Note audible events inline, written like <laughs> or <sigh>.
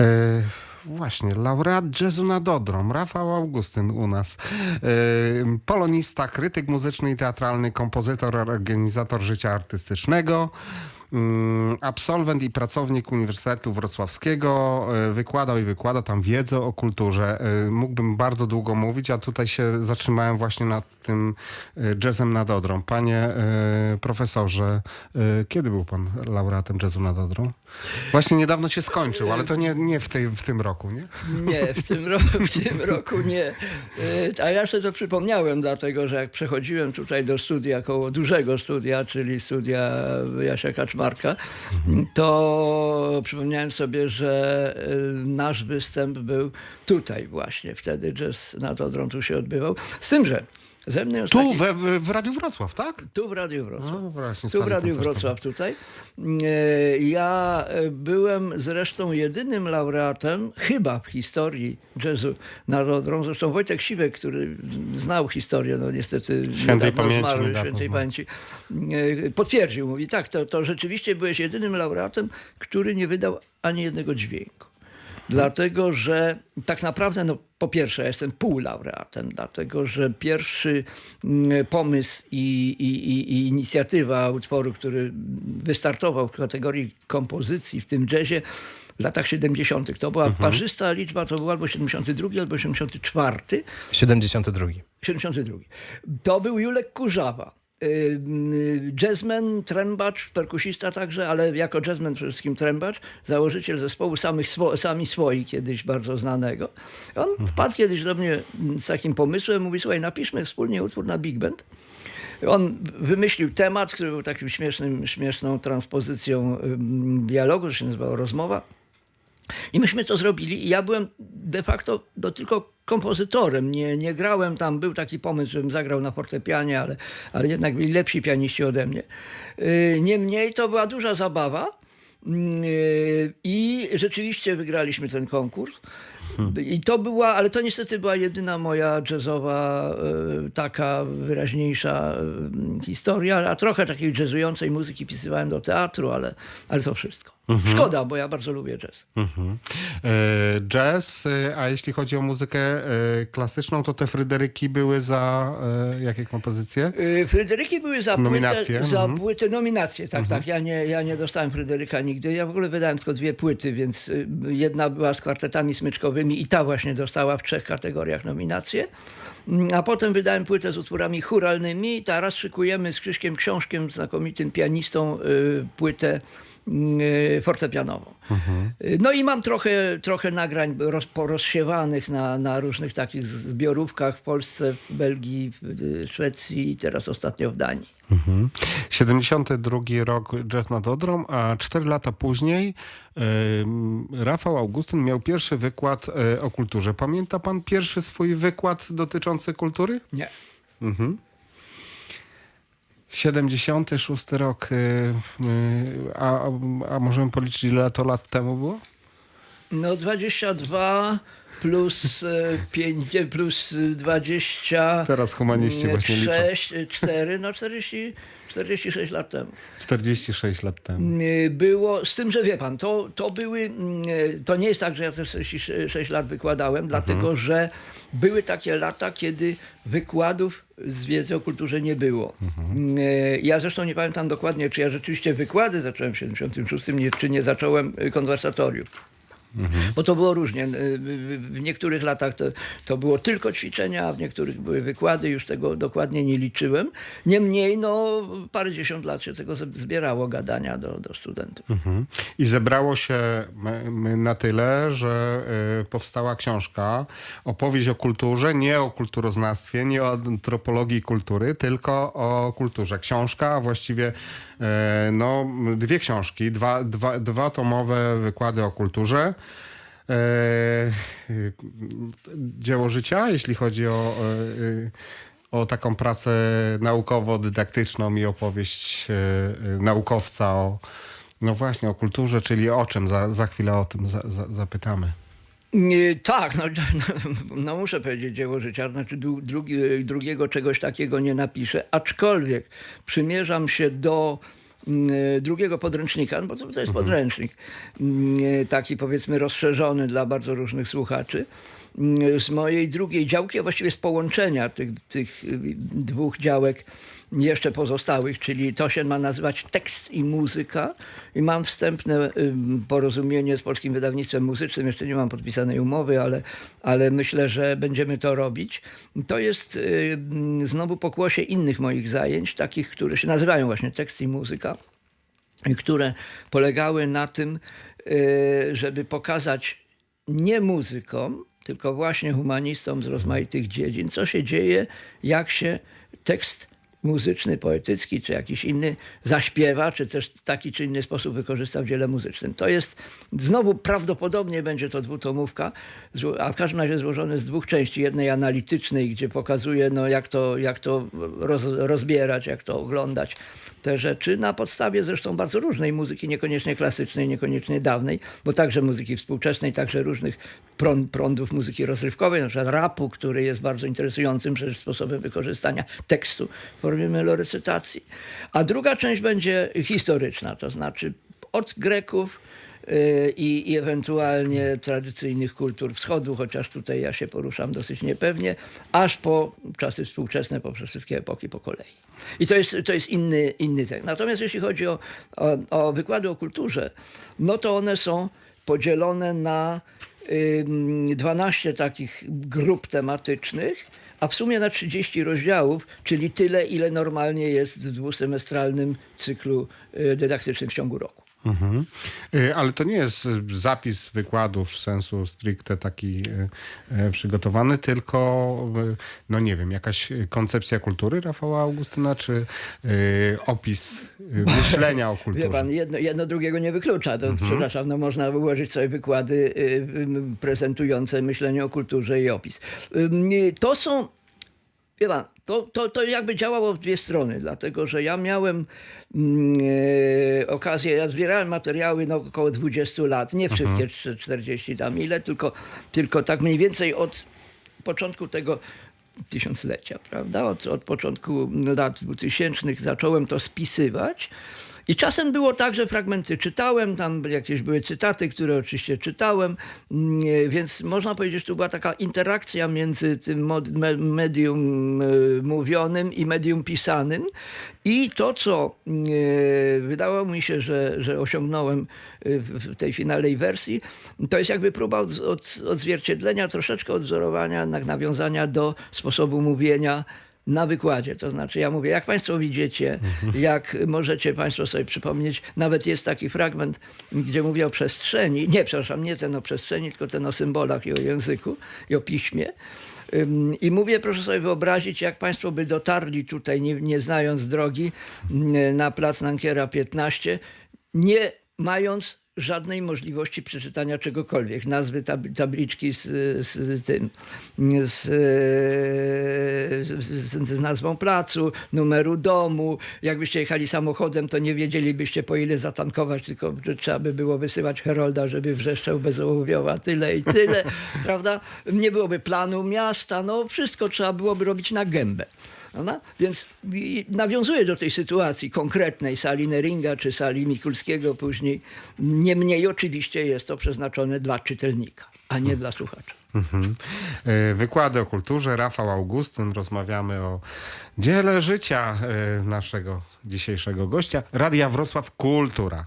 E, właśnie, laureat jazzu nad Odrą, Rafał Augustyn u nas. E, polonista, krytyk muzyczny i teatralny, kompozytor, organizator życia artystycznego. Mm, Absolwent i pracownik Uniwersytetu Wrocławskiego, e, wykładał i wykłada tam wiedzę o kulturze. E, Mógłbym bardzo długo mówić, a tutaj się zatrzymałem właśnie nad tym e, jazzem nad Odrą. Panie profesorze, kiedy był pan laureatem jazzu nad Odrą? Właśnie niedawno się skończył, ale to nie, nie w, tej, w tym roku, nie? Nie, w tym, roku, w tym roku nie. A ja sobie to przypomniałem, dlatego że jak przechodziłem tutaj do studia, koło dużego studia, czyli studia Jasia To przypomniałem sobie, że y, nasz występ był tutaj właśnie. Wtedy jazz nad Odrą tu się odbywał. Z tym, że ze mną Tu, taki- we, w, w Radiu Wrocław, tak? tu w Radiu Wrocław. No właśnie, Tu w Radiu. Wrocław tutaj. E, Ja e, byłem zresztą jedynym laureatem, chyba w historii jazzu nad Odrą. Zresztą Wojtek Siwek, który znał historię, no niestety Świętej pamięci, zmarł, niedawno świętej zmarł. pamięci, e, potwierdził. Mówi, tak, to, to rzeczywiście byłeś jedynym laureatem, który nie wydał ani jednego dźwięku. Dlatego, że tak naprawdę, no po pierwsze, ja jestem półlaureatem, dlatego, że pierwszy mm, pomysł i, i, i, inicjatywa utworu, który wystartował w kategorii kompozycji w tym jazzie w latach 70. To była parzysta liczba, to był albo 72, albo 74. 72. 72. To był Julek Kurzawa. Y, y, Jazzman, trębacz, perkusista także, ale jako jazzman przede wszystkim trębacz, założyciel zespołu samych swo, Sami Swoi, kiedyś bardzo znanego. On wpadł kiedyś do mnie z takim pomysłem, mówi, słuchaj, napiszmy wspólnie utwór na big band. On wymyślił temat, który był takim śmiesznym, śmieszną transpozycją dialogu, że się nazywało Rozmowa. I myśmy to zrobili i ja byłem de facto do tylko kompozytorem, nie, nie grałem tam, był taki pomysł, żebym zagrał na fortepianie, ale, ale jednak byli lepsi pianiści ode mnie. Yy, Niemniej to była duża zabawa yy, i rzeczywiście wygraliśmy ten konkurs. I to była, ale to niestety była jedyna moja jazzowa, y, taka wyraźniejsza y, historia, a trochę takiej jazzującej muzyki pisywałem do teatru, ale, ale to wszystko. Szkoda, bo ja bardzo lubię jazz. Mhm. E, Jazz, e, a jeśli chodzi o muzykę e, klasyczną, to te Fryderyki były za e, jakie kompozycje? Fryderyki były za Nominacje, płytę, za mhm. płytę nominacje, tak, tak. Ja nie, ja nie dostałem Fryderyka nigdy. Ja w ogóle wydałem tylko dwie płyty, więc jedna była z kwartetami smyczkowymi i ta właśnie dostała w trzech kategoriach nominacje. Mm, A potem wydałem płytę z utworami churalnymi. Teraz szykujemy z Krzyśkiem Książkiem, znakomitym pianistą, y, płytę fortepianową. Y, No i mam trochę, trochę nagrań roz, porozsiewanych na, na różnych takich zbiorówkach w Polsce, w Belgii, w y, Szwecji i teraz ostatnio w Danii. Mhm. 72 rok Jazz nad Odrą, a 4 lata później e, Rafał Augustyn miał pierwszy wykład o kulturze. Pamięta pan pierwszy swój wykład dotyczący kultury? Nie. Mhm. 76 rok, e, e, a, a możemy policzyć ile to lat temu było? No 22 plus 5, plus 20. Teraz humaniści właśnie liczą. 6, 4, no 40, 46 lat temu. 46 lat temu. Było, z tym, że wie pan, to, to były, y, to nie jest tak, że ja te 46 lat wykładałem, dlatego że były takie lata, kiedy wykładów z wiedzy o kulturze nie było. Y, Ja zresztą nie pamiętam dokładnie, czy ja rzeczywiście wykłady zacząłem w 76, nie, czy nie zacząłem y, konwersatoriów. Bo to było różnie. W- W niektórych latach to, to było tylko ćwiczenia, a w niektórych były wykłady, już tego dokładnie nie liczyłem. Niemniej, no, parędziesiąt lat się tego zbierało gadania do, do studentów. Mhm. I zebrało się na tyle, że y, powstała książka, opowieść o kulturze, nie o kulturoznawstwie, nie o antropologii kultury, tylko o kulturze. Książka, a właściwie no, dwie książki, dwa, dwa, dwa tomowe wykłady o kulturze. E, dzieło życia, jeśli chodzi o, e, o taką pracę naukowo-dydaktyczną i opowieść e, e, naukowca o, no właśnie, o kulturze, czyli o czym, za, za chwilę o tym za, za, zapytamy. Tak, no, <laughs> no muszę powiedzieć dzieło życia, znaczy dru- drugi, drugiego czegoś takiego nie napiszę, aczkolwiek przymierzam się do mm, drugiego podręcznika, no bo to, to jest podręcznik, mm, taki powiedzmy rozszerzony dla bardzo różnych słuchaczy. Mm, Z mojej drugiej działki, a właściwie z połączenia tych, tych y, dwóch działek jeszcze pozostałych, czyli to się ma nazywać tekst i muzyka i mam wstępne ym, porozumienie z Polskim Wydawnictwem Muzycznym, jeszcze nie mam podpisanej umowy, ale, ale myślę, że będziemy to robić. To jest ym, znowu pokłosie innych moich zajęć, takich, które się nazywają właśnie tekst i muzyka które polegały na tym, y, żeby pokazać nie muzykom, tylko właśnie humanistom z rozmaitych dziedzin, co się dzieje, jak się tekst muzyczny, poetycki, czy jakiś inny zaśpiewa, czy też w taki czy inny sposób wykorzysta w dziele muzycznym. To jest, znowu prawdopodobnie będzie to dwutomówka, a w każdym razie złożone z dwóch części. Jednej analitycznej, gdzie pokazuje, no, jak to, jak to roz, rozbierać, jak to oglądać te rzeczy, na podstawie zresztą bardzo różnej muzyki, niekoniecznie klasycznej, niekoniecznie dawnej, bo także muzyki współczesnej, także różnych prąd, prądów muzyki rozrywkowej, na przykład rapu, który jest bardzo interesującym przecież sposobem wykorzystania tekstu w formie melorecytacji. A druga część będzie historyczna, to znaczy od Greków y, i, i ewentualnie tradycyjnych kultur wschodu, chociaż tutaj ja się poruszam dosyć niepewnie, aż po czasy współczesne, poprzez wszystkie epoki po kolei. I to jest, to jest inny, inny cech. Natomiast jeśli chodzi o, o, o wykłady o kulturze, no to one są podzielone na 12 takich grup tematycznych, a w sumie na 30 rozdziałów, czyli tyle, ile normalnie jest w dwusemestralnym cyklu y, dydaktycznym w ciągu roku. Mhm. Y, Ale to nie jest zapis wykładów w sensu stricte taki y, y, przygotowany, tylko, no nie wiem, jakaś koncepcja kultury Rafała Augustyna, czy opis <laughs> myślenia o Wie kulturze? pan, jedno, jedno drugiego nie wyklucza. To, Przepraszam, no można ułożyć sobie wykłady prezentujące myślenie o kulturze i opis. To są, wie pan, to, to, to jakby działało w dwie strony, dlatego że ja miałem mm, e, okazję, ja zbierałem materiały no, około 20 lat, nie wszystkie trz- 40 tam ile, tylko, tylko tak mniej więcej od początku tego tysiąclecia, prawda? Od, od początku lat 2000 zacząłem to spisywać. I czasem było tak, że fragmenty czytałem, tam jakieś były cytaty, które oczywiście czytałem, mm, więc można powiedzieć, że to była taka interakcja między tym medium e, mówionym i medium pisanym. I to, co e, wydało mi się, że, że osiągnąłem e, w tej finalnej wersji, to jest jakby próba od, od, odzwierciedlenia, troszeczkę odwzorowania, na- nawiązania do sposobu mówienia na wykładzie. To znaczy, ja mówię, jak Państwo widzicie, jak możecie Państwo sobie przypomnieć, nawet jest taki fragment, gdzie mówię o przestrzeni, nie, przepraszam, nie ten o przestrzeni, tylko ten o symbolach i o języku i o piśmie. I mówię, proszę sobie wyobrazić, jak Państwo by dotarli tutaj, nie, nie znając drogi, mm, na plac Nankiera 15, nie mając żadnej możliwości przeczytania czegokolwiek. Nazwy tab- tabliczki z, z, tym, z, z, z nazwą placu, numeru domu. Jakbyście jechali samochodem, to nie wiedzielibyście po ile zatankować, tylko trzeba by było wysyłać Herolda, żeby wrzeszczał bez ołowioła tyle i tyle, <laughs> prawda? Nie byłoby planu miasta, no wszystko trzeba byłoby robić na gębę. Prawda? Więc nawiązuję do tej sytuacji konkretnej sali Neringa czy sali Mikulskiego później. Niemniej oczywiście jest to przeznaczone dla czytelnika, a nie dla słuchacza. Mhm. Y, Wykłady o kulturze, Rafał Augustyn, rozmawiamy o dziele życia y, naszego dzisiejszego gościa. Radia Wrocław Kultura.